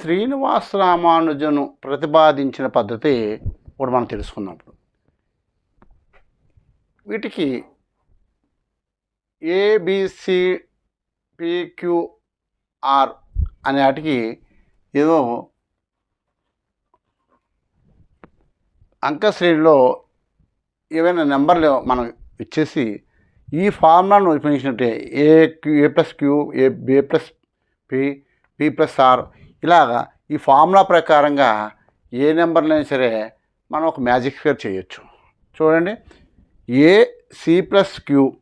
శ్రీనివాస రామానుజను ప్రతిపాదించిన పద్ధతి ఇప్పుడు మనం తెలుసుకున్నప్పుడు వీటికి ఏబిసి పిక్యూఆర్ అనే వాటికి ఏదో అంకశ్రేణిలో ఏవైనా నెంబర్లు మనం ఇచ్చేసి ఈ ఫార్ములాను ఉపయోగించినట్టే A Q A plus Q A B plus P P plus R ఇలాగా ఈ ఫార్ములా ప్రకారంగా ఏ నెంబర్లైనా సరే మనం ఒక మ్యాజిక్ స్క్వేర్ చేయొచ్చు. చూడండి. A C plus Q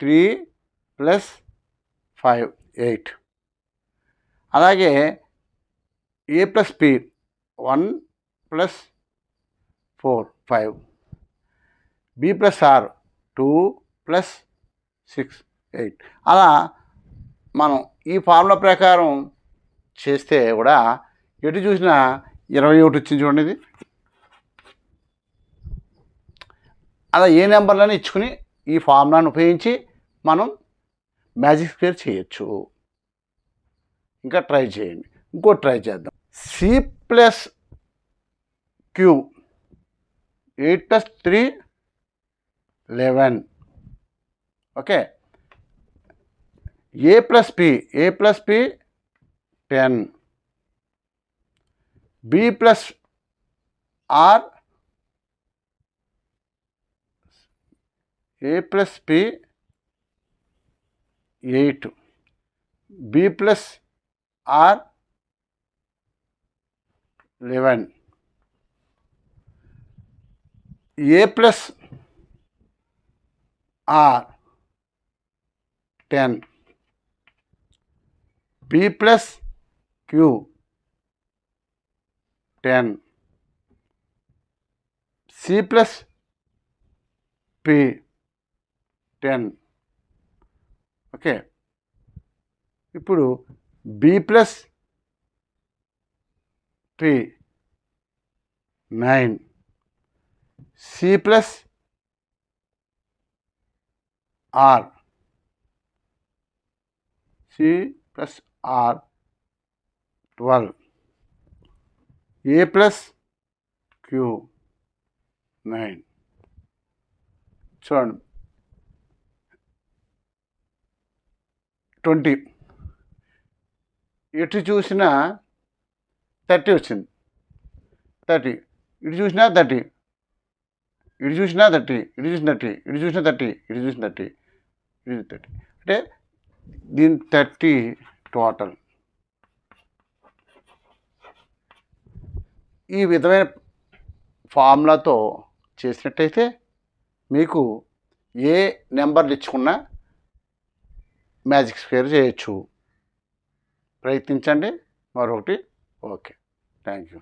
three plus five eight. అలాగే A plus P one plus four five. B plus R two plus six eight. అలా మనం ఈ ఫార్ములా ప్రకారం చేస్తే కూడా ఎటు చూసినా ఇరవై ఒకటి వచ్చింది చూడండి ఇది. అలా ఏ నెంబర్లను ఇచ్చుకుని ఈ ఫార్ములాను ఉపయోగించి మనం మ్యాజిక్ స్క్వేర్ చేయొచ్చు. ఇంకా ట్రై చేయండి. ఇంకో ట్రై చేద్దాం. C plus Q eight plus three eleven okay A plus P A plus P 10. B plus R A plus P 8. B plus R 11. A plus R 10. B plus Q ten. C plus P ten. Okay. ఇప్పుడు B plus P nine. C plus R. C plus R. Twelve. A plus? Q. Nine. చూడండి. Twenty. ఎటు చూసినా thirty వచ్చింది. Thirty. ఇటు చూసినా thirty. ఇటు చూసినా thirty. ఇటు చూసిన థర్టీ. ఇటు చూసిన థర్టీ. ఇటు చూసిన థర్టీ. ఇటు థర్టీ. అంటే దీని థర్టీ టోటల్. ఈ విధమైన ఫార్ములాతో చేసినట్టయితే మీకు ఏ నెంబర్లు ఇచ్చుకున్నా మ్యాజిక్ స్క్వేర్ చేయొచ్చు. ప్రయత్నించండి. మరొకటి. ఓకే. Thank you.